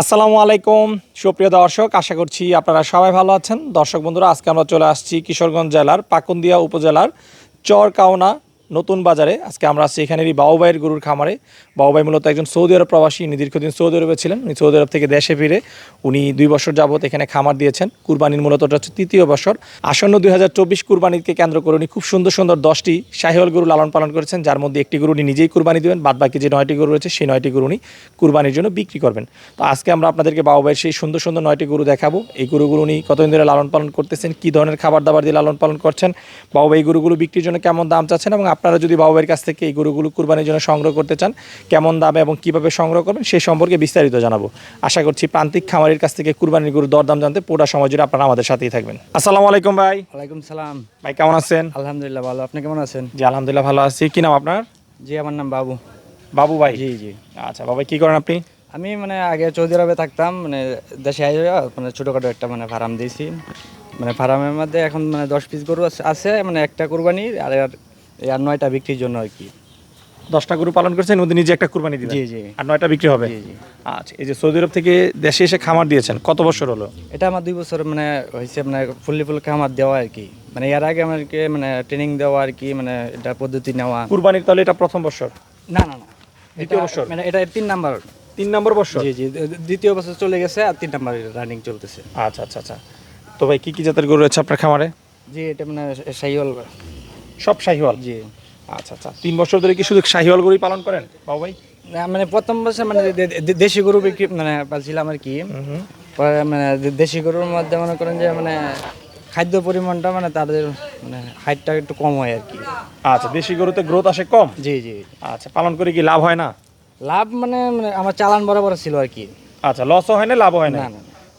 আসসালামু আলাইকুম, সুপ্রিয় দর্শক, আশা করছি আপনারা সবাই ভালো আছেন। দর্শক বন্ধুরা, আজকে আমরা চলে আসছি কিশোরগঞ্জ জেলার পাকুন্দিয়া উপজেলার চরকাওনা নতুন বাজারে। আজকে আমরা আসছি এখানেরই বাউবাইয়ের গরুর খামারে। বাউবাই মূলত একজন সৌদি আরব প্রবাসী। উনি দীর্ঘদিন সৌদি আরবে ছিলেন। উনি সৌদি আরব থেকে দেশে ফিরে উনি দুই বছর যাবত এখানে খামার দিয়েছেন। কুরবানির মূলত হচ্ছে তৃতীয় বছর। আসন্ন দুই হাজার চব্বিশ কুরবানিকে কেন্দ্র করে উনি খুব সুন্দর সুন্দর দশটি শাহিওয়াল গরু লালন পালন করেছেন। যার মধ্যে একটি গরু উনি নিজেই কুরবানি দেবেন বাদ বাকি যে নয়টি গরু রয়েছে সেই নয়টি গরু উনি কুরবানির জন্য বিক্রি করবেন। তো আজকে আমরা আপনাদেরকে বাউবাইয়ের সেই সুন্দর সুন্দর নয়টি গরু দেখাবো। এই গরুগুলো উনি কতদিন ধরে লালন পালন করতেছেন, কী ধরনের খাবার দাবার দিয়ে লালন পালন করছেন, বাউবাই গরুগুলো বিক্রির জন্য কেমন দাম চাচ্ছেন এবং আপনারা যদি বাউবাইয়ের কাছ থেকে এই গরুগুলো কুরবানির জন্য সংগ্রহ করতে চান কেমন দামে এবং কীভাবে সংগ্রহ করবেন সেই সম্পর্কে বিস্তারিত জানাব। আশা করছি প্রান্তিক খামারের কাছ থেকে কুরবানির গরুর দরদাম জানতে পুরো সময় জুড়ে আপনারা আমাদের সাথেই থাকবেন। আসসালামু আলাইকুম ভাই। ওয়ালাইকুম সালাম। ভাই কেমন আছেন? আলহামদুলিল্লাহ ভালো। আপনি কেমন আছেন? জি আলহামদুলিল্লাহ ভালো আছি। কি নাম আপনার? জি আমার নাম বাবু। বাবু ভাই? জি জি। আচ্ছা বাবা কি করেন আপনি? আমি মানে আগে সৌদি আরবে থাকতাম মানে দেশে আই মানে ছোটোখাটো একটা মানে ফার্ম দিয়েছি। মানে ফার্মের মধ্যে এখন মানে দশ পিস গরু আছে- মানে একটা কুরবানির আর আর- এই আর নয়টা বিক্রির জন্য আর কি। দশটা গরু পালন করছেন মধ্যে নিজে একটা কুরবানি দিবেন জি জি। আর নয়টা বিক্রি হবে? জি জি। আচ্ছা এই যে সৌদি আরব থেকে দেশে এসে খামার দিয়েছেন কত বছর হলো? এটা আমার দুই বছর মানে হয়েছে মানে ফুললি ফুল খামার দেওয়া আর কি। মানে এর আগে আমাকে মানে ট্রেনিং দেওয়া আর কি মানে এটা পদ্ধতি নেওয়া। কুরবানির তাহলে এটা প্রথম বছর? না না না। দ্বিতীয় এটা- বছর? মানে এটা তিন নাম্বার। তিন নম্বর বছর? জি জি। দ্বিতীয় বছর চলে গেছে আর তিন নাম্বার রানিং চলতেছে। আচ্ছা আচ্ছা আচ্ছা। তো ভাই কি কি জাতের গরু রয়েছে আপনার খামারে? জি এটা মানে সাইওয়াল সব শাহিওয়াল? জি। আচ্ছা আচ্ছা। তিন বছর ধরে কি শুধু শাহিওয়াল গরুই পালন করেন বাবু ভাই? না, মানে প্রথম বছর মানে দেশি গরু বিক্রি মানে পালছিলাম আর কি। পরে মানে দেশি গরুর মধ্যে মনে করেন যে মানে খাদ্য পরিমাণটা মানে তাদের মানে হাইটটা একটু কম হয় আর কি। আচ্ছা দেশি গরুতে গ্রোথ আসে কম? জি জি। আচ্ছা পালন করে কি লাভ হয় না? লাভ মানে মানে আমার চালান বরাবর ছিল আর কি। আচ্ছা লসও হয় না লাভও হয় না।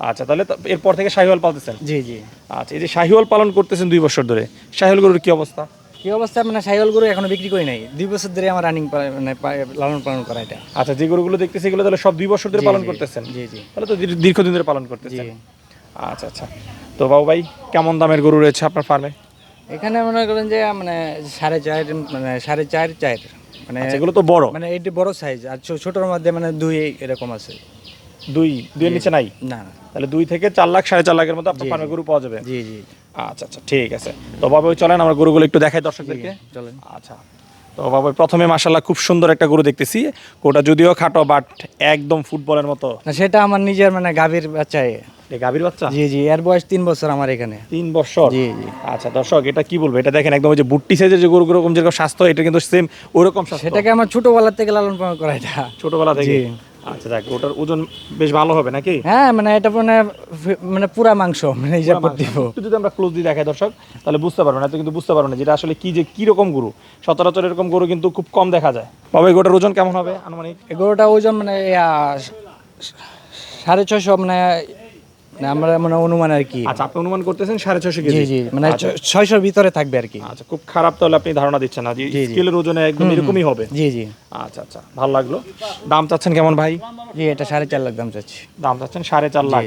আচ্ছা তাহলে এরপর থেকে শাহিওয়াল পালতেছেন? জি জি। আচ্ছা এই যে শাহিওয়াল পালন করতেছেন দুই বছর ধরে শাহিওয়াল গরুর কি অবস্থা? কি অবস্থা মানে সাইকেল গরু এখনও বিক্রি করি নাই। দুই বছর ধরে আমার রানিং মানে লালন পালন করা এটা। আচ্ছা যে গরুগুলো দেখতেছি এগুলো তাহলে সব দুই বছর ধরে পালন করতেছেন? জি জি। তাহলে তো দীর- দীর্ঘদিন ধরে পালন করতেছেন। আচ্ছা আচ্ছা। তো বাবু ভাই কেমন দামের গরু রয়েছে আপনার ফার্মে এখানে মনে করেন যে মানে সাড়ে চার মানে সাড়ে চার চার। মানে আচ্ছা এগুলো তো বড়। মানে এইটি বড় সাইজ আর ছোটোর মধ্যে মানে দুই এরকম আছে। দুই? দুইয়ের নিচে নাই? না না। তাহলে দুই থেকে চার লাখ সাড়ে চার লাখের মতো আপনার ফার্মে গরু পাওয়া যাবে। জি জি। আচ্ছা আচ্ছা ঠিক আছে। তো বাবা চলেন আমরা গরুগুলো একটু দেখাই দর্শকদেরকে। চলেন। আচ্ছা তো বাবা প্রথমে মাসাল্লাহ খুব সুন্দর একটা গরু দেখতেছি। ওটা যদিও খাটো বাট একদম ফুটবলের মতো। না সেটা আমার নিজের মানে গাভীর বাচ্চা এ। এই গাভীর বাচ্চা? জি জি এর বয়স তিন বছর আমার এখানে। তিন বছর? জি জি। আচ্ছা দর্শক এটা কি বলব? এটা দেখেন একদম ওই যে বুট্টি সাইজের যে গরু রকম যেরকম স্বাস্থ্য এটা কিন্তু সেম ওরকম সেটাকে আমার ছোটবেলার থেকে লালন পালন করা এটা ছোটবেলা থেকে। আচ্ছা দেখ ওটার ওজন বেশ ভালো হবে নাকি? হ্যাঁ মানে এটা মানে মানে পুরা মাংস মানে হিসাব করতে যদি আমরা ক্লোজলি দেখাই দর্শক তাহলে বুঝতে পারব না কিন্তু বুঝতে পারবেন না যেটা আসলে কি যে কি রকম গরু। সচরাচর এরকম গরু কিন্তু খুব কম দেখা যায়। বাবা এই গরুটার ওজন কেমন হবে আনুমানিক? গরুটা ওজন মানে সাড়ে ছয়শো মানে আমরা মানে অনুমান আর কি। আচ্ছা আপনি অনুমান করতেছেন সাড়ে ছশো কেজি। জি মানে আচ্ছা। ছয়শোর ভিতরে থাকবে আর কি। আচ্ছা খুব খারাপ তাহলে আপনি ধারণা দিচ্ছেন না যে। স্কেলের ওজনে একদম এরকমই হবে। জি জি। আচ্ছা আচ্ছা ভালো লাগল। দাম চাচ্ছেন কেমন ভাই? জি এটা সাড়ে চার লাখ দাম চাচ্ছি। দাম চাচ্ছেন সাড়ে চার লাখ।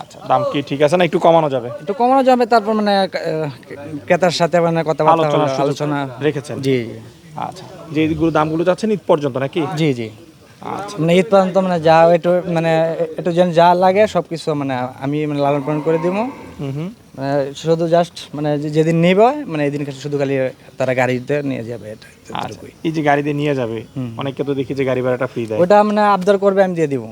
আচ্ছা দাম কি ঠিক আছে না একটু কমানো যাবে? একটু কমানো যাবে তারপর মানে ক্রেতার সাথে মানে কথাবার্তা আলোচনা আলোচনা। রেখেছেন। জি আচ্ছা যে এইগুলো দামগুলো চাচ্ছেন ঈদ পর্যন্ত নাকি? জি জি। আচ্ছা মানে ঈদ পর্যন্ত মানে যা একটু মানে একটু যেন যা লাগে সব কিছু মানে আমি মানে লালন পালন করে দিব। হুম হুম মানে শুধু জাস্ট মানে যে- যেদিন নিবে মানে এদিন শুধু খালি তারা গাড়িতে নিয়ে যাবে এটা আচ্ছা এই যে গাড়ি দিয়ে নিয়ে যাবে অনেকে তো দেখি যে গাড়ি ভাড়াটা ফ্রি দেয়। ওটা মানে আবদার করবে আমি দিয়ে দিব।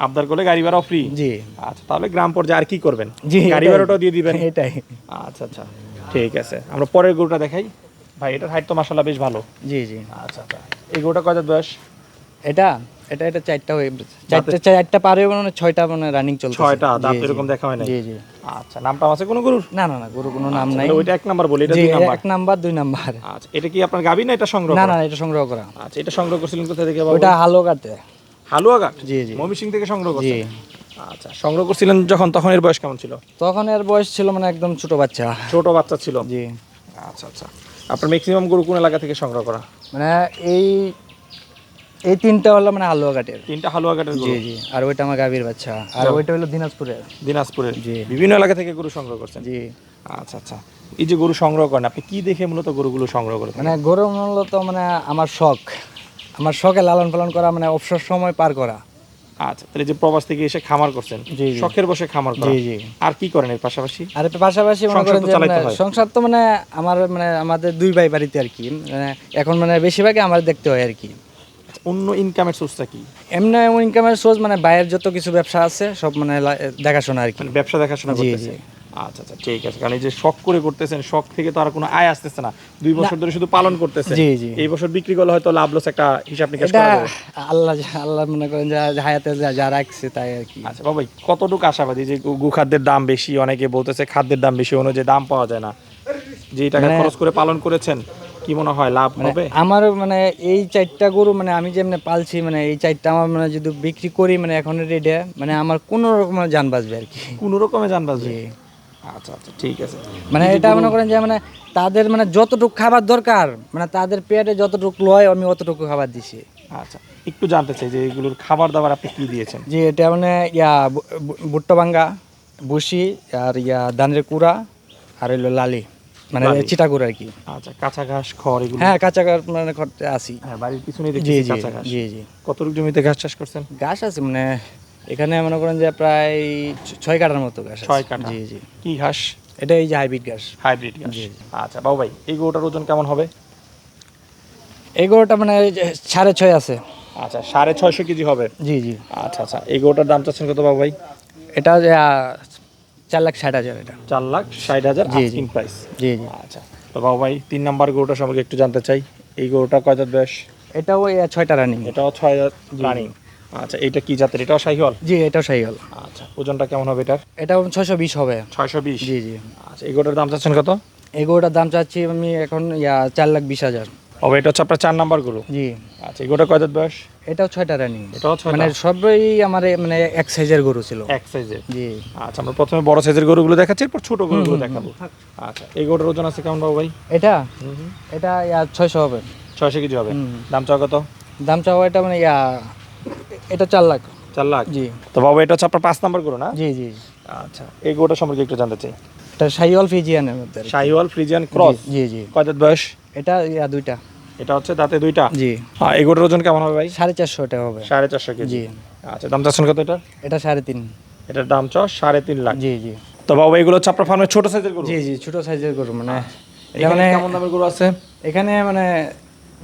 আবদার করলে গাড়ি ভাড়াও ফ্রি জি। আচ্ছা তাহলে গ্রাম পর্যায়ে আর কি করবেন? জি গাড়ি। ভাড়াটাও দিয়ে দিবেন? এটাই। আচ্ছা আচ্ছা ঠিক আছে। আমরা পরের গরুটা দেখাই। ভাই এটার হাইট তো মাসাল্লাহ বেশ ভালো। জি জি। আচ্ছা আচ্ছা। এই গরুটা কয় দাঁত বয়স? এটা এটা এটা চারটা হয়ে চারটা চারটা পারে মানে ছয়টা মানে রানিং চলছে ছয়টা দাঁত এরকম দেখা হয় নাই? জি জি। আচ্ছা নামটা আছে কোনো গরুর? না না না গরু কোনো নাম নাই। ওইটা এক নাম্বার বলি এটা দুই নাম্বার। এক নাম্বার দুই নাম্বার। আচ্ছা এটা কি আপনার গাবি না এটা সংগ্রহ না না এটা সংগ্রহ করা। আচ্ছা এটা সংগ্রহ করছিলেন কোথা থেকে বাবু? ওটা হালো কাটে হালুয়াঘাট জি জি। ময়মনসিং থেকে সংগ্রহ করছেন? আচ্ছা সংগ্রহ করছিলেন যখন তখন এর বয়স কেমন ছিল? তখন এর বয়স ছিল মানে একদম ছোট বাচ্চা। ছোট বাচ্চা ছিল? জি। আচ্ছা আচ্ছা। আপনার ম্যাক্সিমাম গরু কোন এলাকা থেকে সংগ্রহ করা? মানে এই এই তিনটা হলো মানে হালুয়া ঘাটের। তিনটা হালুয়া ঘাটের জি জি আর ওইটা আমার গাভীর বাচ্চা। আর ওইটা হলো দিনাজপুরের। দিনাজপুরের। জি। বিভিন্ন এলাকা থেকে গরু সংগ্রহ করছেন? জি। আচ্ছা আচ্ছা। এই যে গরু সংগ্রহ করেন আপনি কি দেখে মূলত গরুগুলো সংগ্রহ করেন? মানে গরু মূলত মানে আমার শখ। আমার শখে লালন পালন করা মানে অবসর সময় পার করা। আচ্ছা তাহলে যে প্রবাস থেকে এসে খামার করছেন জি। শখের বসে খামার করা। জি জি। আর কি করেন এর পাশাপাশি? আর এর পাশাপাশি মনে সংসার করেন তো যে মানে সংসার তো মানে আমার মানে আমাদের দুই ভাই বাড়িতে আর কি। মানে এখন মানে বেশিরভাগই আমার দেখতে হয় আর কি। অন্য ইনকামের সোর্সটা কি? এমনি এমন ইনকামের সোর্স মানে বাইরের যত কিছু ব্যবসা আছে সব মানে দেখাশোনা আর কি। মানে ব্যবসা দেখাশোনা করতেছে? আচ্ছা আচ্ছা ঠিক আছে। কারণ এই যে শখ করে করতেছেন শখ থেকে তো আর কোনো আয় আসতেছে না। দুই বছর ধরে শুধু পালন করতেছে জি, জি। এই বছর বিক্রি করলে হয়তো লাভ লস একটা হিসাব নিকাশ করা আল্লাহ আল্লাহ মনে করেন যা হায়াতে যা যা রাখছে তাই আর কি। আচ্ছা বাবাই কতটুকু আশাবাদী যে গু- গু দাম বেশি? অনেকে বলতেছে খাদ্যের দাম বেশি অনুযায়ী দাম পাওয়া যায় না। যে টাকা মানে- খরচ করে পালন করেছেন কি মনে হয় লাভ হবে? আমার মানে এই চারটা গরু মানে আমি যেমনি পালছি মানে এই চারটা আমার মানে যদি বিক্রি করি মানে এখন রেডে মানে আমার কোনো রকমের যান বাঁচবে আর কি। কোন রকমে জান বাঁচবে? আচ্ছা আচ্ছা ঠিক আছে। মানে এটা মনে করেন যে মানে তাদের মানে যতটুকু খাবার দরকার মানে তাদের পেটে যতটুকু লয় আমি অতটুকু খাবার দিছি। আচ্ছা একটু জানতে চাই যে এগুলোর খাবার দাবার আপনি কি দিয়েছেন? যে এটা মানে ইয়া ভুট্টা ভাঙ্গা বুসি আর ইয়া ধানের কুড়া আর হইল লালি। মানে। চিটাগুড় আর কি। আচ্ছা কাঁচা ঘাস খড় এগুলো? হ্যাঁ কাঁচা ঘাস মানে করতে আসি হ্যাঁ বাড়ির পিছনে দেখছি কাঁচা ঘাস। জি জি। কতটুকু জমিতে ঘাস চাষ করছেন? গাছ আছে মানে এখানে মনে করেন যে প্রায় ছয় কাঠার মতো আছে। ছয় কাঠা। জি জি। কি ঘাস? এটা এই যে হাইব্রিড গাছ হাইব্রিড ঘাস। আচ্ছা বাবু ভাই এই গরুটার ওজন কেমন হবে? এই গরুটা মানে সাড়ে ছয় আছে। আচ্ছা সাড়ে ছয়শো কেজি হবে। জি জি। আচ্ছা আচ্ছা এই গরুটার দাম চাচ্ছেন কত বাবু ভাই? এটা চার লাখ ষাট হাজার এটা। চার লাখ ষাট হাজার। আস্কিং প্রাইস জি। জি আচ্ছা তো বাবু ভাই তিন নাম্বার গরুটা সম্পর্কে একটু জানতে চাই। এই গরুটা কয় দাঁত বয়স? এটাও ছয়টা রানিং এটাও ছয় রানিং আচ্ছা এইটা কি জাতের? এটাও শাহিওয়াল জি এটাও হল আচ্ছা ওজনটা কেমন হবে এটার? এটাও ছয়শো বিশ হবে। ছয়শো বিশ? জি জি। আচ্ছা এই গরুটার দাম চাচ্ছেন কত? এই গরুটার দাম চাচ্ছি আমি এখন ইয়া চার লাখ বিশ হাজার। ও এটা হচ্ছে আপনার চার নাম্বার গরু? জি। আচ্ছা গরুটা কয় দাঁত বয়স? এটাও ছয়টা রানিং এটাও ছয় মানে সবই আমার মানে এক সাইজের গরু ছিল। এক সাইজের জি। আচ্ছা আমরা প্রথমে বড় সাইজের গরুগুলো দেখাচ্ছি এরপর ছোট গরুগুলো দেখাবো। আচ্ছা এই গরুটার ওজন আছে কেমন বাবু ভাই? এটা? এটা ইয়া ছয়শো হবে। ছয়শো কেজি হবে। দাম চাও কত? দাম চাওয়া এটা মানে ইয়া এটা চার লাখ। চার লাখ? জি। তো বাবু এটা হচ্ছে আপনার পাঁচ নাম্বার গরু না? জি জি। আচ্ছা এই গরুটা সম্পর্কে একটু জানতে চাই। এটা সাইওয়াল ফিজিয়ানের মধ্যে শাহিওয়াল ফ্রিজিয়ান ক্রস? জি জি কয় দাঁত বয়স? এটা ইয়া দুইটা। এটা হচ্ছে দাঁতে দুইটা? জি। হ্যাঁ এই গরুটার ওজন কেমন হবে ভাই? সাড়ে চারশো টাকা হবে। সাড়ে চারশো কেজি। জি। আচ্ছা দাম চাচ্ছেন কত এটা এটা সাড়ে তিন। এটার দাম চাও সাড়ে তিন লাখ। জি জি। তো বাবু এগুলো হচ্ছে আপনার ফার্মের ছোট সাইজের গরু? জি জি ছোট সাইজের গরু মানে এখানে মানে কেমন দামের গরু আছে? এখানে মানে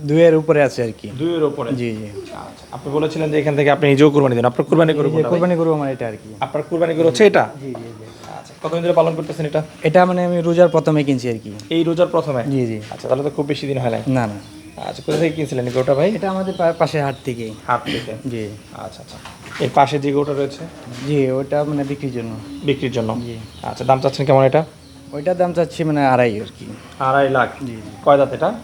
দুইয়ের উপরে আছে আর কি। দুইয়ের উপরে? জি জি। আচ্ছা আপনি বলেছিলেন যে এখান থেকে আপনি নিজেও কুরবানি দেন। আপনার কুরবানি গরু কুরবানি গরু আমার এটা আর কি। আপনার কুরবানি গরু হচ্ছে এটা? জি জি আচ্ছা কতদিন ধরে পালন করতেছেন এটা? এটা মানে আমি রোজার প্রথমে কিনছি আর কি। এই রোজার প্রথমে? জি জি। আচ্ছা তাহলে তো খুব বেশি দিন হয় না না। আচ্ছা কোথা থেকে কিনছিলেন এই গরুটা ভাই? এটা আমাদের পা- পাশের হাট থেকেই হাট থেকে? জি। আচ্ছা আচ্ছা। এর পাশে যে গরুটা রয়েছে? জি ওটা মানে বিক্রির জন্য। বিক্রির জন্য। জি। আচ্ছা দাম চাচ্ছেন কেমন এটা? ওইটার দাম চাচ্ছি মানে আড়াই আর কি। আড়াই লাখ। জি কয় দাঁত এটা?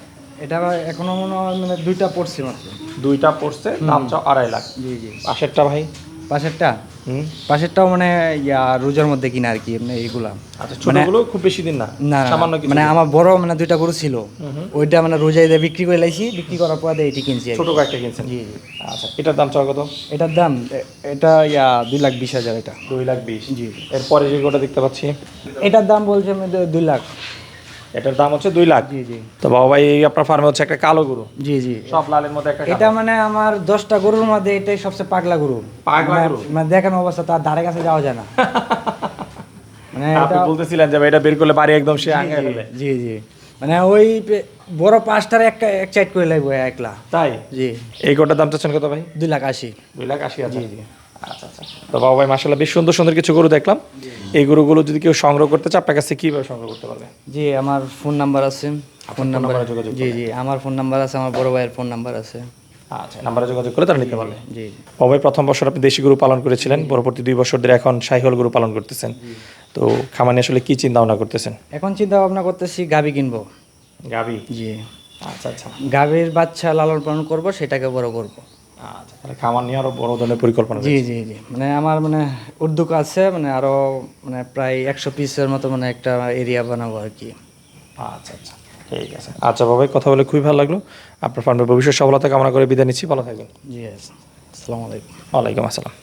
এটা এখনও মনে হয় মানে দুইটা পড়ছে মাত্র। দুইটা পড়ছে দাম চাও আড়াই লাখ। জি জি। পাশেরটা ভাই? পাশেরটা? পাশেরটাও মানে রোজার মধ্যে কিনা আর কি মানে এইগুলা। আচ্ছা ছোটগুলো খুব বেশি দিন না মানে আমার বড় মানে দুইটা গরু ছিল। ওইটা মানে রোজাই দিয়ে বিক্রি করে লাইছি বিক্রি করার পর এটি কিনছি ছোট কয়েকটা কিনছেন? জি জি। আচ্ছা এটার দাম চাও কত? এটার দাম এটা ইয়া দুই লাখ বিশ হাজার এটা। দুই লাখ বিশ। জি। এরপরে যে গরুটা দেখতে পাচ্ছি? এটার দাম বলছে দুই লাখ। এটার দাম হচ্ছে দুই লাখ। জি জি। তো বাবা ভাই এই আপনার ফার্মে হচ্ছে একটা কালো গরু। জি জি। সব লালের মধ্যে একটা এটা মানে আমার দশটা গরুর মধ্যে এটাই সবচেয়ে পাগলা গরু। পাগলা মানে- গরু? মানে দেখানো অবস্থা তার ধারে কাছে যাওয়া যায় না। মানে আপনি বলতেছিলেন যে ভাই এটা বের করলে বাড়ি একদম সে আগে জি জি মানে ওই বড় পাঁচটার একটা এক চাইট করে লাগবে একলা। তাই? জি। এই গরুটার দাম চাচ্ছেন কত ভাই? দুই লাখ আশি। দুই লাখ আশি জি আচ্ছা তো বাবা ভাই মাসাল্লাহ বেশ সুন্দর সুন্দর কিছু গরু দেখলাম। এই গরুগুলো যদি কেউ সংগ্রহ করতে চায় আপনার কাছে কীভাবে সংগ্রহ করতে পারবে? জি আমার ফোন নাম্বার আছে। ফোন নাম্বার যোগাযোগ জি জি আমার ফোন নাম্বার আছে আমার বড় ভাইয়ের ফোন নাম্বার আছে। আচ্ছা নাম্বারে যোগাযোগ করে তারা নিতে পারবে। জি বাবা ভাই প্রথম বছর আপনি দেশি গরু পালন করেছিলেন পরবর্তী দুই বছর ধরে এখন সাইহল গরু পালন করতেছেন। তো খামানি আসলে কি চিন্তা ভাবনা করতেছেন? এখন চিন্তা ভাবনা করতেছি গাভি কিনবো। গাবি? জি। আচ্ছা আচ্ছা। গাভীর বাচ্চা লালন পালন করব সেটাকে বড় করব। আচ্ছা তাহলে খামার নিয়ে আরও বড় ধরনের পরিকল্পনা জি জি জি। মানে আমার মানে উদ্যোগ আছে মানে আরও মানে প্রায় একশো পিসের মতো মানে একটা এরিয়া বানাবো আর কি। আচ্ছা আচ্ছা ঠিক আছে। আচ্ছা বাবাই কথা বলে খুবই ভালো লাগল। আপনার ফার্মের ভবিষ্যৎ সফলতা কামনা করে বিদায় নিচ্ছি। ভালো থাকবেন। জি আসসালামু আলাইকুম। ওয়ালাইকুম আসসালাম।